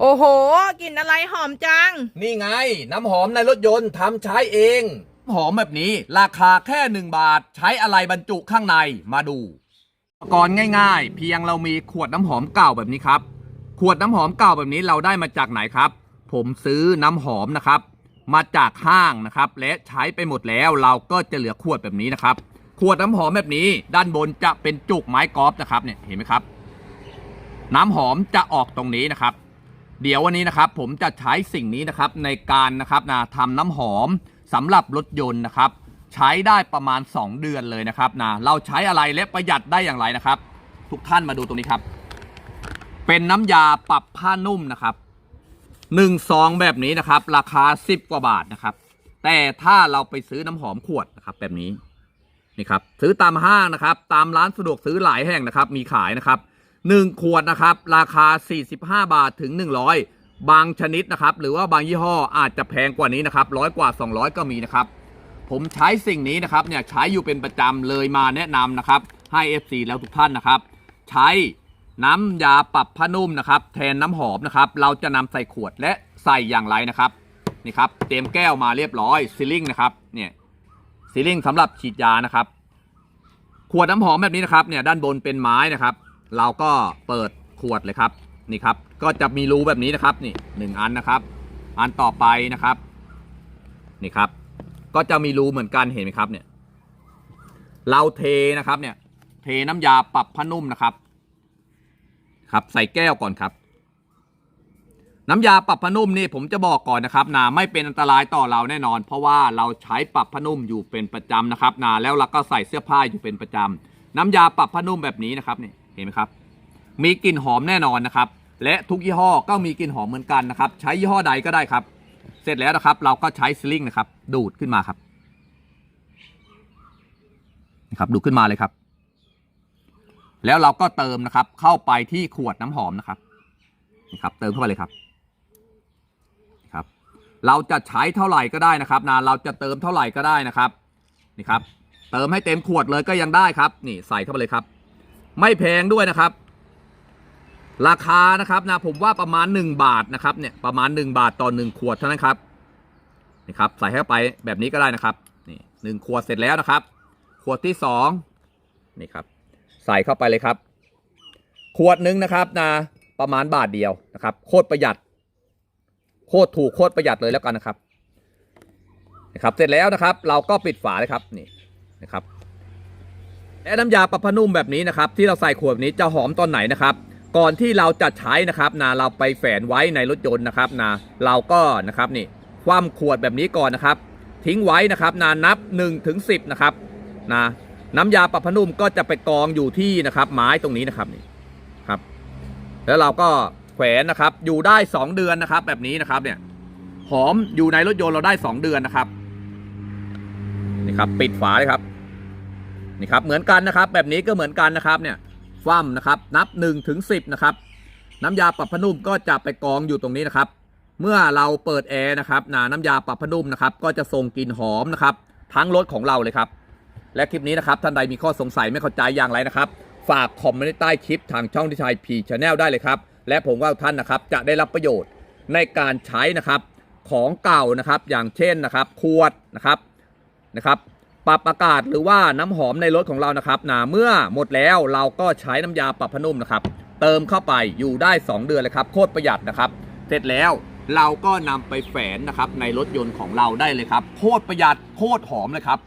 โอ้โหกลิ่นอะไรหอมจัง นี่ไง น้ำหอมในรถยนต์ทำใช้เอง หอมแบบนี้ราคาแค่หนึ่งบาท ใช้อะไรบรรจุข้างในมาดูอุปกรณ์ง่ายๆ เพียงเรามีขวดน้ำหอมเก่าแบบนี้ครับ ขวดน้ำหอมเก่าแบบนี้เราได้มาจากไหนครับ ผมซื้อน้ำหอมนะครับ มาจากห้างนะครับ และใช้ไปหมดแล้วเราก็จะเหลือขวดแบบนี้นะครับ ขวดน้ำหอมแบบนี้ ด้านบนจะเป็นจุกไม้กอล์ฟนะครับเนี่ยเห็นไหมครับ น้ำหอมจะออกตรงนี้นะครับ เดี๋ยววันนี้นะครับผมจะใช้สิ่งนี้นะครับในการนะครับนะทำน้ำหอมสำหรับรถยนต์นะครับ ใช้ได้ประมาณ 2 เดือนเลยนะครับนะเราใช้อะไรและประหยัดได้อย่างไรนะครับ ทุกท่านมาดูตรงนี้ครับ เป็นน้ำยาปรับผ้านุ่มนะครับหนึ่งซองแบบนี้นะครับ ราคา 10 กว่าบาทนะครับ แต่ถ้าเราไปซื้อน้ำหอมขวดนะครับ แบบนี้นี่ครับซื้อตามห้างนะครับ ตามร้านสะดวกซื้อหลายแห่งนะครับ มีขายนะครับ 1 ขวดนะครับ ราคา 45 บาทถึง 100 บางชนิดนะครับ หรือว่าบางยี่ห้ออาจจะแพงกว่านี้นะครับร้อยกว่า 200 ก็มีนะครับ ผมใช้สิ่งนี้นะครับเนี่ยใช้อยู่เป็นประจำเลยมาแนะนำนะครับให้ FC แล้วทุกท่านนะครับ ใช้น้ำยาปรับผ้านุ่มนะครับ แทนน้ำหอมนะครับ เราจะนำใส่ขวดและใส่อย่างไรนะครับนี่ครับเตรียมแก้วมาเรียบร้อยซีลิงนะครับเนี่ยซีลิงสำหรับฉีดยานะครับ ขวดน้ำหอมแบบนี้นะครับเนี่ยด้านบนเป็นไม้นะครับ เราก็เปิดขวดเลยครับนี่ครับ ก็จะมีรูแบบนี้นะครับนี่หนึ่งอันนะครับ อันต่อไปนะครับนี่ครับ ก็จะมีรูเหมือนกันเห็นไหมครับเนี่ยเราเทนะครับเนี่ยเทน้ำยาปรับผ้านุ่มนะครับ ครับใส่แก้วก่อนครับ น้ำยาปรับผ้านุ่มนี่ผมจะบอกก่อนนะครับนาไม่เป็นอันตรายต่อเราแน่นอน เพราะว่าเราใช้ปรับผ้านุ่มอยู่เป็นประจำนะครับนาแล้วเราก็ใส่เสื้อผ้าอยู่เป็นประจำน้ำยาปรับผ้านุ่มแบบนี้นะครับนี่ เห็นไหมครับ มีกลิ่นหอมแน่นอนนะครับ และทุกยี่ห้อก็มีกลิ่นหอมเหมือนกันนะครับ ใช้ยี่ห้อใดก็ได้ครับ เสร็จแล้วนะครับ เราก็ใช้สลิงนะครับ ดูดขึ้นมาครับนะครับดูดขึ้นมาเลยครับ แล้วเราก็เติมนะครับ เข้าไปที่ขวดน้ำหอมนะครับนี่ครับ เติมเข้าไปเลยครับครับ เราจะใช้เท่าไหร่ก็ได้นะครับนะเราจะเติมเท่าไหร่ก็ได้นะครับนี่ครับ เติมให้เต็มขวดเลยก็ยังได้ครับ นี่ใส่เข้าไปเลยครับ ไม่แพงด้วยนะครับ ราคานะครับนะผมว่าประมาณ 1 บาทนะครับเนี่ยประมาณ 1 บาทต่อ 1 ขวดเท่านั้นครับนี่ครับใส่เข้าไปแบบนี้ก็ได้นะครับนี่หนึ่งขวดเสร็จแล้วนะครับ ขวดที่2นี่ครับ ใส่เข้าไปเลยครับ ขวดหนึ่งนะครับนะประมาณบาทเดียวนะครับโคตรประหยัด โคตรถูกโคตรประหยัดเลยแล้วกันนะครับนะครับ เสร็จแล้วนะครับ เราก็ปิดฝาเลยครับนี่นะครับ และน้ำยาปรับผ้านุ่มแบบนี้นะครับที่เราใส่ขวดนี้จะหอมตอนไหนนะครับก่อนที่เราจะใช้นะครับนะเราไปแฝนไว้ในรถยนต์นะครับนะเราก็นะครับนี่คว่ำขวดแบบนี้ก่อนนะครับ ทิ้งไว้นะครับนานับ1ถึง10นะครับนะน้ำยาปรับผ้านุ่มก็จะไปกองอยู่ที่นะครับ ไม้ตรงนี้นะครับนี่ครับ แล้วเราก็แขวนนะครับอยู่ได้ 2 เดือนนะครับ แบบนี้นะครับเนี่ยหอมอยู่ในรถยนต์เราได้ 2 เดือนนะครับนี่ครับ ปิดฝาเลยครับ นี่ครับเหมือนกันนะครับ แบบนี้ก็เหมือนกันนะครับเนี่ยคว่ำนะครับ นับ1ถึง10นะครับน้ำยาปรับผ้านุ่มก็จะไปกองอยู่ตรงนี้นะครับ เมื่อเราเปิดแอร์นะครับน,น้ำยาปรับผ้านุ่มนะครับ ก็จะส่งกลิ่นหอมนะครับ ทั้งรถของเราเลยครับ และคลิปนี้นะครับท่านใดมีข้อสงสัยไม่เข้าใจอย่างไรนะครับ ฝากคอมเมนต์ใต้คลิปทางช่องที่ชายพีชแนลได้เลยครับ และผมว่าท่านนะครับจะได้รับประโยชน์ในการใช้นะครับของเก่านะครับ อย่างเช่นนะครับขวดนะครับนะครับ ปรับอากาศหรือว่าน้ำหอมในรถของเรานะครับนะเมื่อหมดแล้วเราก็ใช้น้ำยาปรับผ้านุ่มนะครับ เติมเข้าไปอยู่ได้ 2 เดือนเลยครับโคตรประหยัดนะครับ เสร็จแล้วเราก็นำไปแฝนนะครับในรถยนต์ของเราได้เลยครับโคตรประหยัดโคตรหอมเลยครับ